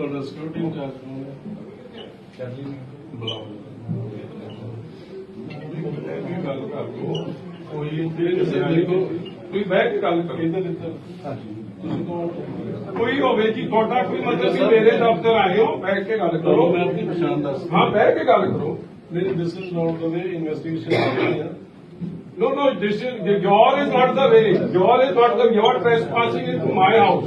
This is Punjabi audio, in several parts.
ਤੁਹਾਡਾ ਸਿਕਿਉਰਿਟੀ ਇੰਚਾਰਜ ਕੌਣ ਹੈ ਚੱਲੀ ਬੁਲਾਓ ਇਹ ਵੀ ਗੱਲ ਕਰ ਲਓ ਕੋਈ ਇਹ ਕਿਸੇ ਦੇਖੋ ਕੋਈ ਬਹਿ ਕੇ ਗੱਲ ਕਰੋ ਇੱਧਰ ਇੱਧਰ ਹਾਂਜੀ ਤੁਸੀਂ ਕੌਣ ਕੋਈ ਹੋਵੇ ਜੀ ਤੁਹਾਡਾ ਕੋਈ ਮਤਲਬ ਵੀ ਮੇਰੇ ਦਫ਼ਤਰ ਆਏ ਹੋ ਬੈਠ ਕੇ ਗੱਲ ਕਰੋ ਮੈਂ ਆਪਣੀ ਪਛਾਣ ਦੱਸ ਹਾਂ ਬਹਿ ਕੇ ਗੱਲ ਕਰੋ ਮੇਰੀ this is not the way investigation ਹੋ ਰਹੀ ਹੈ No, no, this is, your is not the way. Your is not the, you are trespassing into my house.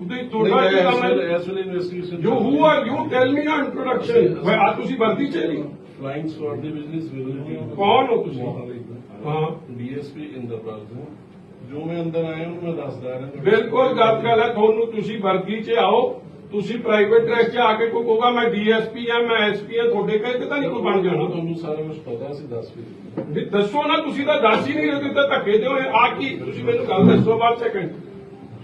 ਉਹਦੇ ਤੁਹਾਡਾ ਕੀ ਕੰਮ ਹੈ? ਐਸ ਵੇਲੇ investigation you who are you tell me ਨਾ ਇੰਟਰੋਡਕਸ਼ਨ ਵੇ ਆ ਤੁਸੀਂ ਵਰਦੀ ਚ ਨਹੀਂ। ਫਲਾਈਂਗ ਦੇ ਬਿਜ਼ਨਸ ਵਿਲ ਕੌਣ ਹੋ ਤੁਸੀਂ? ਹਾਂ। ਡੀਐਸਪੀ ਇੰਦਰਪਾਲ ਸਿੰਘ। ਜੋ ਮੈਂ ਅੰਦਰ ਆਇਆ ਉਹਨੂੰ ਮੈਂ ਦੱਸਦਾ ਰਿਹਾ। ਬਿਲਕੁਲ ਗੱਲ ਗੱਲ ਹੈ ਤੁਹਾਨੂੰ ਤੁਸੀਂ ਵਰਦੀ ਚ ਆਓ। ਤੁਸੀਂ ਪ੍ਰਾਈਵੇਟ ਡਰੈਸ ਚ ਆ ਕੇ ਕੋਈ ਕਹੋਗਾ ਮੈਂ ਡੀਐਸਪੀ ਆ ਮੈਂ ਐਸਪੀ ਆ ਤੁਹਾਡੇ ਕਹੇ ਤਾਂ ਨਹੀਂ ਕੋਈ ਬਣ ਜਾਣਾ। ਤੁਹਾਨੂੰ ਸਾਰਾ ਕੁਝ ਪਤਾ ਸੀ ਦੱਸ ਵੀ ਵੀ ਦੱਸੋ ਨਾ ਤੁਸੀਂ ਤਾਂ ਦੱਸ ਹੀ ਨਹੀਂ ਰਹੇ ਤੇ ਧੱਕੇ ਦਿਓ ਆ ਕੀ? ਤੁਸੀਂ ਮੈਨੂੰ ਗੱਲ ਦੱਸੋ ਬਾਅਦ second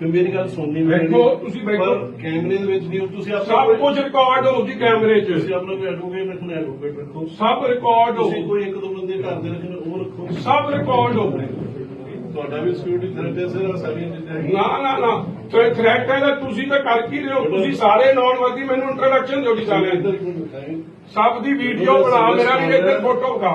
ਫਿਰ ਮੇਰੀ ਗੱਲ ਸੁਣਨੀ ਬੈਠੋ, ਤੁਸੀਂ ਬੈਠੋ। ਕੈਮਰੇ ਦੇ ਵਿੱਚ ਨਹੀਂ ਤੁਸੀਂ ਸਭ ਆਪਣਾ ਕੁਝ ਰਿਕਾਰਡ ਹੋਊ ਜੀ ਕੈਮਰੇ 'ਚ। ਤੁਸੀਂ ਆਪਣਾ ਕੋਈ ਐਡਵੋਕੇਟ ਰੱਖਣਾ ਐਡਵੋਕੇਟ ਰੱਖੋ। ਸਭ ਰਿਕਾਰਡ ਤੁਸੀਂ ਹੋਊ ਕੋਈ ਇੱਕ ਦੋ ਬੰਦੇ ਘਰ ਦੇ ਰੱਖਣੇ ਉਹ ਰੱਖੋ। ਸਭ ਰਿਕਾਰਡ ਹੋਊ ਤੁਹਾਡਾ ਵੀ ਸਿਕਿਉਰਿਟੀ ਥ੍ਰੈਟ ਹੈ ਸਰ ਸਾਰੀਆਂ ਚੀਜ਼ਾਂ। ਨਾ ਨਾ ਨਾ। ਥ੍ਰੈਟ ਹੈ ਤਾਂ ਤੁਸੀਂ ਤਾਂ ਕਰ ਕੀ ਰਹੇ ਹੋ? ਤੁਸੀਂ ਸਾਰੇ ਨੌਨ ਵਰਦੀ ਮੈਨੂੰ ਇੰਟਰੋਡਕਸ਼ਨ ਦਿਓ ਜੀ ਸਾਰਿਆਂ। ਸਭ ਦੀ ਵੀਡੀਓ ਬਣਾ ਮੇਰਾ ਵੀ ਇੱਧਰ ਫੋਟੋ ਖਾ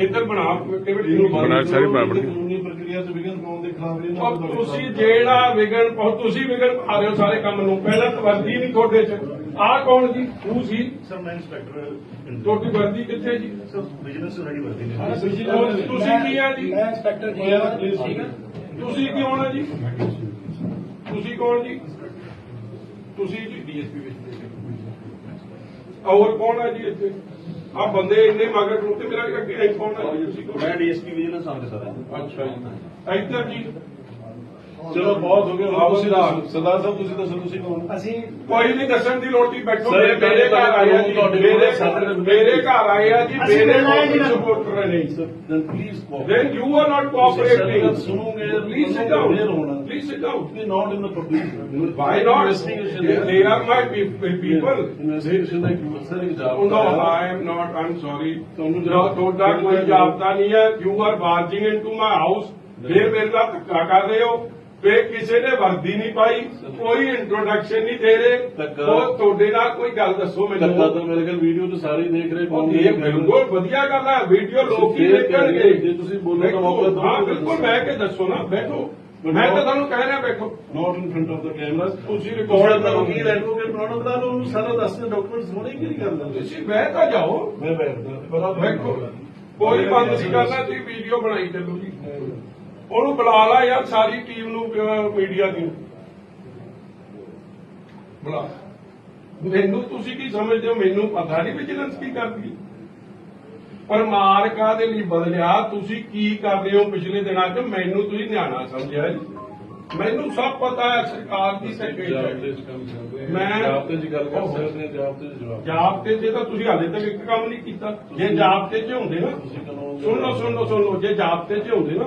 ਇੱਧਰ ਬਣਾ ਕਿਵੇਂ ਬਣਾ ਸਾਰੀ ਬਣਾ ਬਣੀ। ਪ੍ਰਕਿਰਿਆ ਚ ਵਿਘਨ ਪਾਉਣ ਦੇ ਖਿਲਾਫ ਇਹਨਾਂ ਔਰ ਤੁਸੀਂ ਜਿਹੜਾ ਵਿਗਣ ਪਾਓ ਤੁਸੀਂ ਵਿਗਣ ਪਾ ਰਹੇ ਹੋ ਸਾਰੇ ਕੰਮ ਨੂੰ। ਪਹਿਲਾਂ ਤਾਂ ਵਰਦੀ ਨਹੀਂ ਤੁਹਾਡੇ 'ਚ। ਆਹ ਕੌਣ ਜੀ? ਤੂੰ ਸੀ? ਸਰ ਮੈਂ ਇੰਸਪੈਕਟਰ ਤੁਹਾਡੀ ਵਰਦੀ ਕਿੱਥੇ ਜੀ? ਸਰ ਬਿਜ਼ਨਸ ਸਾਡੀ ਵਰਦੀ ਔਰ ਤੁਸੀਂ ਕੀ ਆ ਜੀ? ਮੈਂ ਇੰਸਪੈਕਟਰ ਜੀ please, ਠੀਕ ਹੈ ਤੁਸੀਂ ਕੌਣ ਆ ਜੀ? ਤੁਸੀਂ ਕੌਣ ਜੀ? ਤੁਸੀਂ ਜੀ? ਡੀਐਸਪੀ ਵਿੱਚ ਹੋਰ ਕੌਣ ਆ ਜੀ ਇੱਥੇ? ਆ ਬੰਦੇ ਇੰਨੇ ਮਗਰ ਤੇ ਮੇਰਾ ਅੱਗੇ ਆਈ ਕੌਣ ਆ ਜੀ। ਤੁਸੀਂ ਕੌਣ ਮੈਂ ਡੀਐਸਪੀ ਵਿਜੀਲੈਂਸ ਆਫਿਸਰ ਸਰ ਅੱਛਾ ਜੀ। ਇੱਧਰ ਜੀ ਚਲੋ ਬਹੁਤ ਹੋ ਗਿਆ ਆਓ ਤੁਸੀਂ ਸਰਦਾਰ। ਦੱਸੋ ਸਰਦਾਰ ਸਾਹਿਬ ਤੁਸੀਂ ਦੱਸੋ ਤੁਸੀਂ ਕੌਣ ਅਸੀਂ ਕੋਈ ਨਹੀਂ ਦੱਸਣ ਦੀ ਲੋੜ ਨਹੀਂ ਬੈਠੋ ਸਰ, ਮੇਰੇ ਘਰ ਆਏ ਆ ਜੀ ਤੁਹਾਡੇ ਮੇਰੇ ਸਾਡੇ- ਮੇਰੇ ਘਰ ਆਏ ਆ ਜੀ ਅਸੀਂ ਮੇਰੇ ਮਿਲਣਾ ਹੈ। ਸਪੋਰਟਰ ਨਹੀਂ then please cooperate. then you are not cooperating ਸੁਣੋਗੇ please sit down ਹੋਣਾ please sit down We're not in the public. why not they, they are my pe- pe- people Investigation ਦਾ ਇੱਕ ਸਰ ਇੱਕ Oh, job no, I am not. I'm sorry. ਤੁਹਾਨੂੰ No, ਤੁਹਾਡਾ ਕੋਈ ਜਾਬਤਾ ਨਹੀਂ ਹੈ you are barging into my house ਫਿਰ ਮੇਰੇ ਨਾਲ ਧੱਕਾ ਕਰ ਰਹੇ ਹੋ ਫੇ ਕਿਸੇ ਨੇ ਵਰਦੀ ਨਹੀਂ ਪਾਈ ਕੋਈ ਇੰਟਰੋਡਕਸ਼ਨ ਨਹੀਂ ਦੇ ਰਹੇ। ਉਹ ਤੁਹਾਡੇ ਨਾਲ ਕੋਈ ਗੱਲ ਦੱਸੋ ਮੈਨੂੰ। ਤਾਂ ਮੇਰੇ ਕੋਲ ਵੀਡੀਓ ਤੇ ਸਾਰੇ ਦੇਖ ਰਹੇ ਉਹ ਇਹ ਬਿਲਕੁਲ ਵਧੀਆ ਗੱਲ ਹੈ ਵੀਡੀਓ ਲੋਕ ਹੀ ਦੇਖਣਗੇ। ਜੇ ਤੁਸੀਂ ਬੋਲੋ ਤਾਂ ਮੌਕਾ ਦਿਓ। ਹਾਂ ਬਿਲਕੁਲ ਬਹਿ ਕੇ ਦੱਸੋ ਨਾ ਬੈਠੋ। ਮੈਂ ਤਾਂ ਤੁਹਾਨੂੰ ਕਹਿ ਰਿਹਾ ਬੈਠੋ। Not in front of the camera ਤੁਸੀਂ ਰਿਕਾਰਡ ਕਰੋ ਵਕੀਲ ਐਡਵੋਕੇਟ ਬਣਾਉਣਾ? ਬਣਾ ਲਓ ਉਹਨੂੰ ਸਾਰਾ ਦੱਸਦੇ ਡਾਕੂਮੈਂਟਸ ਹੋਣੇ ਕਿ ਨਹੀਂ ਕਰਦਾ ਤੁਸੀਂ ਬਹਿ ਤਾਂ ਜਾਓ। ਮੈਂ ਬੈਠਦਾ ਵੇਖੋ ਕੋਈ ਬੰਦ ਨਹੀਂ ਕਰਨਾ ਤੁਸੀਂ ਵੀਡੀਓ ਬਣਾਈ ਚੱਲੋ ਜੀ। ਉਹਨੂੰ ਬੁਲਾ ਲਾ ਯਾਰ ਸਾਰੀ ਟੀਮ ਨੂੰ ਮੀਡੀਆ ਦੀ ਬੁਲਾ। ਮੈਨੂੰ ਤੁਸੀਂ ਕੀ ਸਮਝਦੇ ਹੋ? ਮੈਨੂੰ ਪਤਾ ਨਹੀਂ ਵਿਜੀਲੈਂਸ ਕੀ ਕਰਦੀ ਪਰ ਮਾਰ ਕਾਹਦੇ ਲਈ ਬਦਲਿਆ? ਤੁਸੀਂ ਕੀ ਕਰ ਰਹੇ ਹੋ ਪਿਛਲੇ ਦਿਨਾਂ 'ਚ? ਮੈਨੂੰ ਤੁਸੀਂ ਨਿਆਣਾ ਸਮਝਿਆ ਜੀ। ਮੈਨੂੰ ਸਭ ਪਤਾ ਹੈ ਸਰਕਾਰ ਦੀ ਸੈਕਟਰੀ ਮੈਂ- ਜਾਬ ਤੇ ਜੀ ਗੱਲ ਕਰ ਸਕਦੇ ਹਾਂ ਜਾਬ ਤੇ ਜਵਾਬ ਜਾਬਤੇ ਜੇ ਤਾਂ ਤੁਸੀਂ ਹਾਲੇ ਤੱਕ ਇੱਕ ਕੰਮ ਨਹੀਂ ਕੀਤਾ। ਜੇ ਜਾਬਤੇ 'ਚ ਹੁੰਦੇ ਨਾ। ਦੇ- ਸੁਣ ਲਓ ਸੁਣ ਲਓ ਸੁਣ ਲਓ। ਜੇ ਜਾਬਤੇ 'ਚ ਹੁੰਦੇ ਨਾ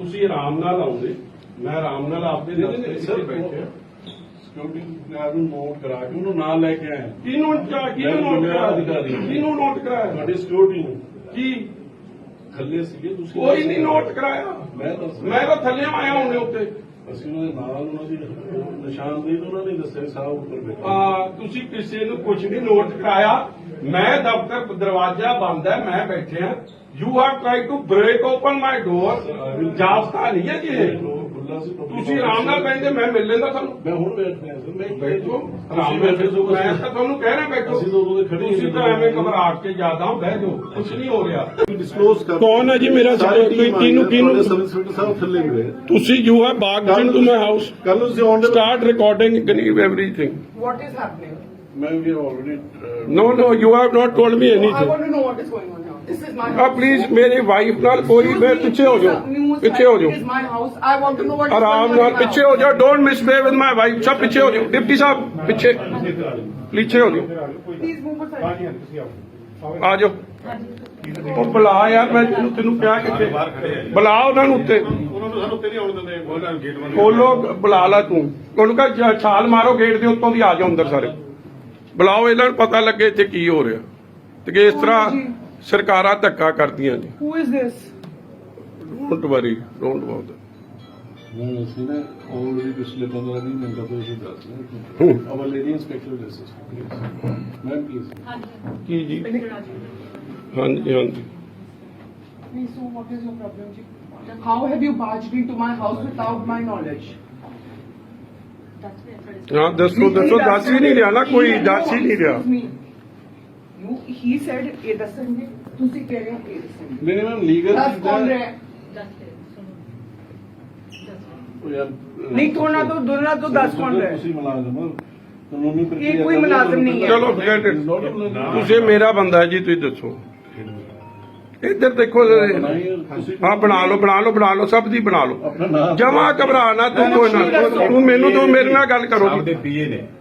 ਤੁਸੀਂ ਆਰਾਮ ਨਾਲ ਆਉਂਦੇ। ਮੈਂ ਆਰਾਮ ਨਾਲ ਆਪਦੇ 'ਚ ਸਰ, ਬੈਠੇ ਸਿਕਿਉਰਿਟੀ ਗਾਰਡ ਨੂੰ ਨੋਟ ਕਰਾ ਕੇ ਉਹਨੂੰ ਨਾਲ ਲੈ ਕੇ ਆਏ ਕਿਹਨੂੰ ਕਿਹਨੂੰ ਨੋਟ ਕਰਾਇਆ ਕਿਹਨੂੰ ਨੋਟ ਕਰਾਇਆ? ਤੁਹਾਡੀ ਸਿਕਿਉਰਿਟੀ ਨੂੰ। ਕੀ? ਥੱਲੇ ਸੀਗੇ ਤੁਸੀਂ ਕੋਈ ਨਹੀਂ ਨੋਟ ਕਰਾਇਆ। ਮੈਂ ਦੱਸ ਮੈਂ ਤਾਂ ਥੱਲੇ ਆਇਆ ਹੁੰਨੇ ਉੱਤੇ। ਅਸੀਂ ਉਹਨਾਂ ਦੇ ਨਾਲ ਉਹਨਾਂ ਦੀ ਨਿਸ਼ਾਨਦੇਹੀ ਤਾਂ ਉਹਨਾਂ ਨੇ ਦੱਸਿਆ ਸਾਹਿਬ ਉੱਪਰ ਬੈਠੇ। ਆ ਤੁਸੀਂ ਕਿਸੇ ਨੂੰ ਕੁਝ ਨਹੀਂ ਨੋਟ ਕਰਾਇਆ। ਮੈਂ ਦਫ਼ਤਰ ਦਰਵਾਜ਼ਾ ਬੰਦ ਹੈ ਮੈਂ ਬੈਠਿਆ you have try to break open my door ਜਾਬਤਾ ਨਹੀਂ ਹੈ ਜੀ ਤੁਸੀਂ ਆਰਾਮ ਨਾਲ ਬੈਠੇ ਮੈਂ ਮਿਲ ਲੈਂਦਾ ਤੁਹਾਨੂੰ। ਮੈਂ ਹੁਣ ਬੈਠ ਰਿਹਾ ਸਰ ਮੈਂ ਬੈਠੋ। ਆਰਾਮ ਬੈਠੇ ਬੈਠੇ। ਤਾਂ ਤੁਹਾਨੂੰ ਕਹਿਣਾ ਬੈਠੋ। ਅਸੀਂ ਉਦੋਂ ਦੇ ਖੜੇ ਹੀ ਤੁਸੀਂ ਤਾਂ ਐਵੇਂ ਘਬਰਾ ਕੇ ਜ਼ਿਆਦਾ ਹੋ ਬਹਿ ਜਾਓ। ਕੁਝ ਨਹੀਂ ਹੋ ਰਿਹਾ। ਡਿਸਕਲੋਜ਼ ਕਰ ਕੌਣ ਹੈ ਜੀ ਮੇਰਾ ਸਾਰੀ ਕੋਈ ਹੈ, ਕਿਹਨੂੰ- ਤੁਹਾਡੇ ਸਬ ਇੰਸਪੈਕਟਰ ਸਾਹਿਬ ਥੱਲੇ ਮਿਲੇ ਤੁਸੀਂ ਯੂ ਹੈਵ ਮਾਈ ਹਾਊਸ ਕੱਲ ਨੂੰ ਮੈਂ ਵੀ already no no you have not told me I anything want to know what is going on now. This is my ਆ house. ਪਲੀਜ਼ ਮੇਰੀ ਵਾਈਫ ਨਾਲ ਕੋਈ ਮੈਂ ਪਿੱਛੇ ਹੋ ਜਾਓ news ਪਿੱਛੇ ਹੋ site, ਜਾਓ It is my house. I want to know what is ਆਰਾਮ going on. ਨਾਲ in my ਪਿੱਛੇ house. ਹੋ ਜਾਓ don't misbehave with my wife ਸਭ ਪਿੱਛੇ ਹੋ ਜਾਓ ਡਿਪਟੀ ਸਾਹਿਬ ਪਿੱਛੇ ਪਿੱਛੇ ਹੋ ਜਾਓ Please move aside. ਆ ਜਾਓ ਉਹ ਬੁਲਾ ਯਾਰ ਮੈਂ ਤੈਨੂੰ ਤੈਨੂੰ ਕਿਹਾ ਕਿੱਥੇ ਬੁਲਾ ਉਹਨਾਂ ਨੂੰ ਉੱਤੇ ਉਹਨਾਂ ਨੂੰ ਸਾਨੂੰ ਉੱਤੇ ਨਹੀਂ ਆਉਣ ਦਿੰਦੇ ਉਹਨਾਂ ਗੇਟ ਬੰਦ ਖੋਲੋ ਬੁਲਾ ਲਾ ਤੂੰ ਉਹਨੂੰ ਕਹ ਛਾਲ ਮਾਰੋ ਗੇਟ ਦੇ ਉੱਤੋਂ ਦੀ ਆ ਜਾਓ ਅੰਦਰ ਸਾਰੇ ਬੁਲਾਓ ਇਹਨਾਂ ਨੂੰ ਪਤਾ ਲੱਗੇ ਇੱਥੇ ਕੀ ਹੋ ਰਿਹਾ। ਤੇ ਕਿ ਇਸ ਤਰ੍ਹਾਂ ਸਰਕਾਰਾਂ ਧੱਕਾ ਕਰਦੀਆਂ ਨੇ Who is this? Don't worry don't about ਨਹੀਂ ਅਸੀਂ ਨੇ ਆਲਰੇਡੀ ਪਿਛਲੇ 15 20 ਮਿੰਟਾਂ ਤੋਂ ਇਹ ਦੱਸ ਹਾਂ। Lady inspector justice ma'am please ਕੀ ਜੀ? ਹਾਂਜੀ ਹਾਂਜੀ। Please, so what is your problem, Ji? How have you barged into my house without my knowledge? ਹਾਂ ਦੱਸੋ ਦੱਸੋ ਦੱਸ ਹੀ ਨਹੀਂ ਰਿਹਾ ਨਾ ਕੋਈ ਦੱਸ ਹੀ ਨਹੀਂ ਰਿਹਾ ਇਹ ਦੱਸਣਗੇ ਤੁਸੀਂ ਕਹਿ ਹੋ ਇਹ ਦੱਸਣਗੇ ਨਹੀਂ ਨਹੀਂ ਮੈਮ ਲੀਗਲ ਦੱਸ ਕੌਣ ਰਿਹਾ ਹੈ? ਨਹੀਂ, ਥੋੜ੍ਹਾ ਤੋਂ- ਦੋਨਾਂ ਤੋਂ ਦੱਸ ਕੌਣ ਰਿਹਾ ਹੈ? ਤੁਸੀਂ ਮੁਲਾਜ਼ਮ ਹੋ ਕਾਨੂੰਨੀ ਪ੍ਰਕਿਰਿਆ ਇਹ ਕੋਈ ਕਰਦੇ ਹੋ, ਮੁਲਾਜ਼ਮ ਨਹੀਂ ਹੈ। ਚਲੋ mulatto. ਤੁਸੀਂ ਮੇਰਾ ਬੰਦਾ ਹੈ ਜੀ ਤੁਸੀਂ ਦੱਸੋ ਇੱਧਰ ਦੇਖੋ ਹਾਂ ਬਣਾ ਲਓ ਬਣਾ ਲਓ ਬਣਾ ਲਓ ਸਭ ਦੀ ਬਣਾ ਲਓ। ਜਮਾ ਘਬਰਾ ਨਾ ਤੂੰ ਕੋਈ ਨਾ। ਤੂੰ ਮੈਨੂੰ ਤੂੰ ਮੇਰੇ ਨਾਲ ਗੱਲ ਕਰੋ। ਆਪਦੇ ਪੀਏ ਨੇ।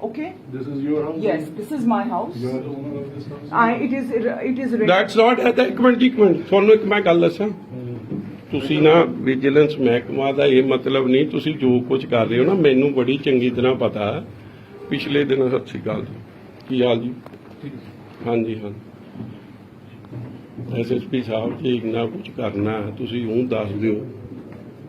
Okay. This is your house? Yes, this is my house. You are the owner of this house? I. It is. It is. That's not at ਇੱਕ ਮਿੰਟ ਇੱਕ ਮਿੰਟ ਤੁਹਾਨੂੰ ਇੱਕ ਮੈਂ ਗੱਲ ਦੱਸਾਂ ਤੁਸੀਂ ਨਾ ਵਿਜੀਲੈਂਸ ਮਹਿਕਮਾ ਦਾ ਇਹ ਮਤਲਬ ਨਹੀਂ ਤੁਸੀਂ ਜੋ ਕੁਝ ਕਰ ਰਹੇ ਹੋ ਨਾ ਮੈਨੂੰ ਬੜੀ ਚੰਗੀ ਤਰ੍ਹਾਂ ਪਤਾ ਹੈ ਪਿਛਲੇ ਦਿਨ ਸਤਿ ਸ਼੍ਰੀ ਅਕਾਲ ਜੀ ਕੀ ਹਾਲ ਜੀ ਹਾਂਜੀ ਹਾਂ ਐਸਐਸਪੀ ਸਾਹਿਬ ਜੀ ਇੰਨਾ ਕੁਝ ਕਰਨਾ ਹੈ, ਤੁਸੀਂ ਉਹ ਦੱਸ ਦਿਓ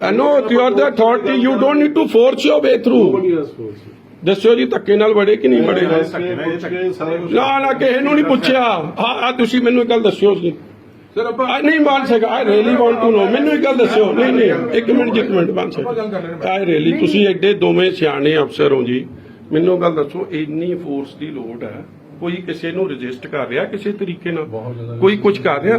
I know you are the authority. You don't need to force your way through. Nobody has forced. ਦੱਸੋ ਜੀ ਧੱਕੇ ਨਾਲ ਵੜੇ ਕਿ ਨਹੀਂ ਵੜੇ? ਨਾ ਨਾ ਕਿਸੇ ਨੂੰ ਨਹੀਂ ਪੁੱਛਿਆ। ਹਾਂ ਤੁਸੀਂ ਮੈਨੂੰ ਇੱਕ ਗੱਲ ਦੱਸਿਓ ਜੀ। ਸਰ ਆਪਾਂ ਨਹੀਂ ਮੰਨ ਸਕਾ I really want to know ਮੈਨੂੰ ਇੱਕ ਗੱਲ ਦੱਸਿਓ। ਨਹੀਂ ਨਹੀਂ ਇੱਕ ਮਿੰਟ ਜੀ, ਇੱਕ ਮਿੰਟ ਮੰਨ ਸਕਾ ਆਈ ਰੀਲੀ ਤੁਸੀਂ ਐਡੇ ਦੋਵੇਂ ਸਿਆਣੇ ਅਫਸਰ ਹੋ ਜੀ। ਮੈਨੂੰ ਗੱਲ ਦੱਸੋ ਇੰਨੀ ਫੋਰਸ ਦੀ ਲੋੜ ਹੈ। ਕੋਈ ਕਿਸੇ ਨੂੰ ਰਜਿਸਟ ਕਰ ਰਿਹਾ ਕਿਸੇ ਤਰੀਕੇ ਨਾਲ? ਕੋਈ ਕੁਝ ਕਰ ਰਿਹਾ?